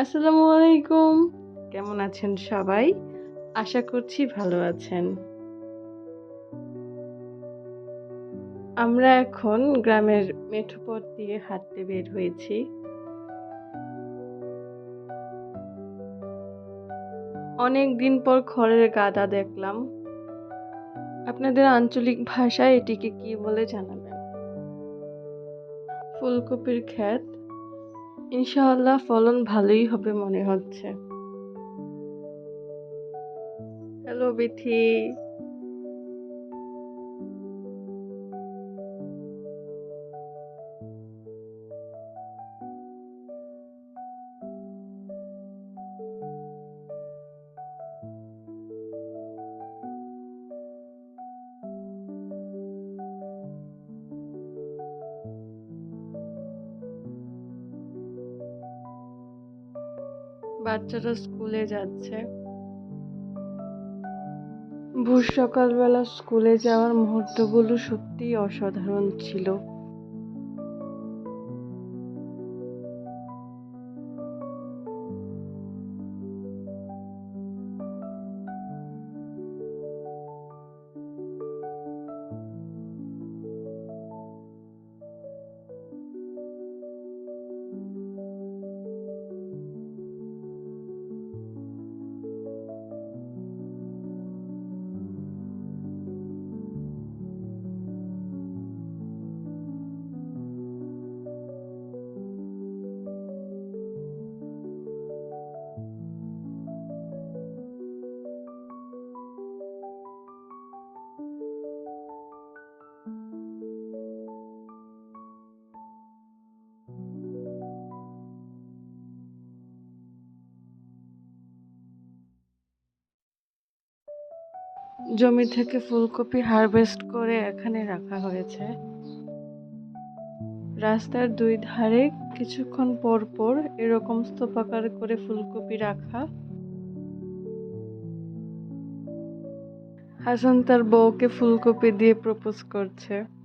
আসসালামু আলাইকুম। কেমন আছেন সবাই? আশা করছি ভালো আছেন। আমরা এখন গ্রামের মেঠো পথ দিয়ে হাঁটতে বের হয়েছি। অনেক দিন পর খড়ের গাদা দেখলাম। আপনাদের আঞ্চলিক ভাষায় এটিকে কি বলে জানাবেন? ফুলকপির ক্ষেত। ইনশাআল্লাহ ফলন ভালোই হবে মনে হচ্ছে। হ্যালো বিথি। বাচ্চারা স্কুলে যাচ্ছে। ভোর সকালবেলা স্কুলে যাওয়ার মুহূর্তগুলো সত্যিই অসাধারণ ছিল। জমি থেকে ফুলকপি হারভেস্ট করে এখানে রাখা হয়েছে। রাস্তার দুই ধারে কিছুক্ষণ পর পর এরকম স্তূপাকার করে ফুলকপি রাখা। হাসান তার বউকে ফুলকপি দিয়ে প্রপোজ করছে।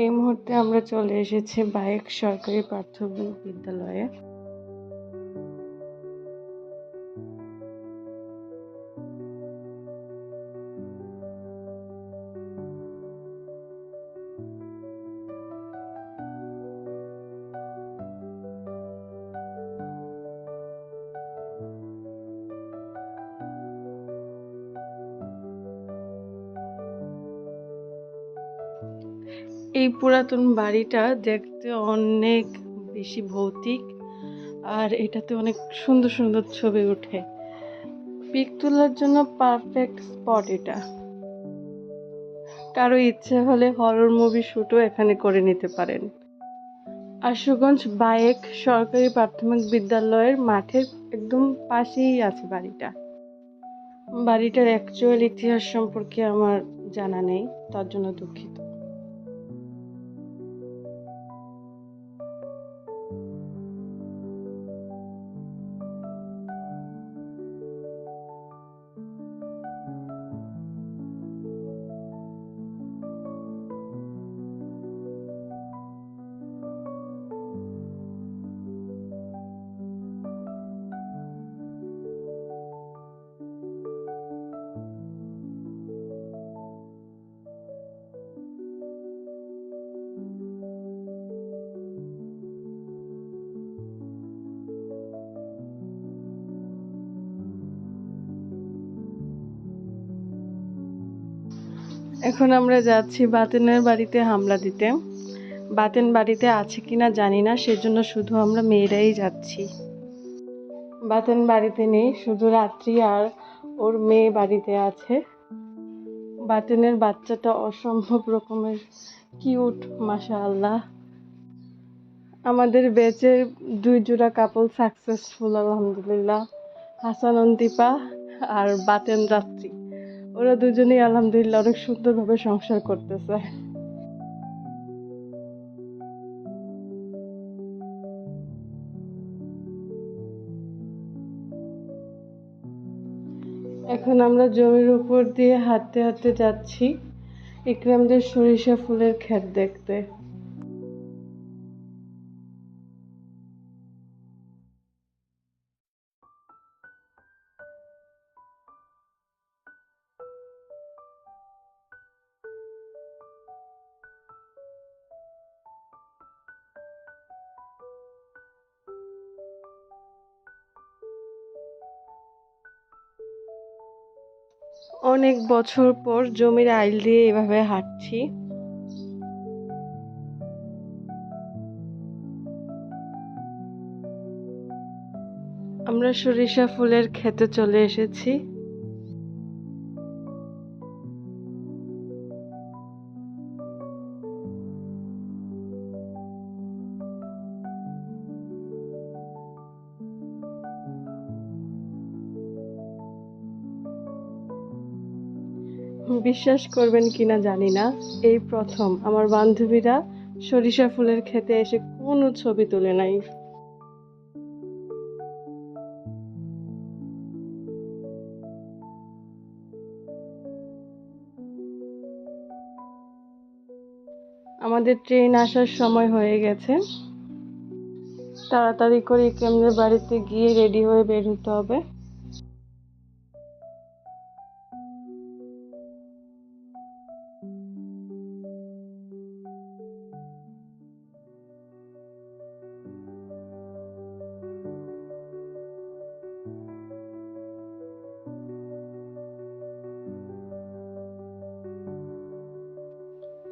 এই মুহূর্তে আমরা চলে এসেছি বাইক সরকারি প্রাথমিক বিদ্যালয়ে। এই পুরাতন বাড়িটা দেখতে অনেক বেশি ভৌতিক আর এটাতে অনেক সুন্দর সুন্দর ছবি ওঠে। পিক তোলার জন্য পারফেক্ট স্পট এটা। কারও ইচ্ছে হলে হরর মুভি শ্যুটও এখানে করে নিতে পারেন। আশুগঞ্জ বায়েক সরকারি প্রাথমিক বিদ্যালয়ের মাঠের একদম পাশেই আছে বাড়িটা। বাড়িটার অ্যাকচুয়াল ইতিহাস সম্পর্কে আমার জানা নেই, তার জন্য দুঃখিত। এখন আমরা যাচ্ছি বাতেনের বাড়িতে হামলা দিতে। বাতেন বাড়িতে আছে কিনা জানি না, সেজন্য শুধু আমরা মেয়েরাই যাচ্ছি। বাতেন বাড়িতে নেই, শুধু রাত্রি আর ওর মেয়ে বাড়িতে আছে। বাতেনের বাচ্চাটা অসম্ভব রকমের কিউট মাশা আল্লাহ আমাদের বেচের দুই জোড়া কাপল সাকসেসফুল, আলহামদুলিল্লাহ। হাসান, অন্তিপা আর বাতেন রাত্রি। ওরা দুজনেই আলহামদুলিল্লাহ অনেক সুন্দরভাবে সংসার করতেছে। এখন আমরা জমির উপর দিয়ে হাঁটতে হাঁটতে যাচ্ছি। ইকরামদের সরিষা ফুলের ক্ষেত দেখতে। অনেক বছর পর জমির আইল দিয়ে এভাবে হাঁটছি। আমরা সরিষা ফুলের খেতে চলে এসেছি। বিশ্বাস করবেন কিনা জানি না। এই প্রথম। আমার বান্ধবীরা সরিষা ফুলের খেতে এসে কোনো ছবি তোলে নাই। আমাদের ট্রেন আসার সময় হয়ে গেছে। তাড়াতাড়ি করে ইকরামদের বাড়িতে গিয়ে রেডি হয়ে বের হতে হবে।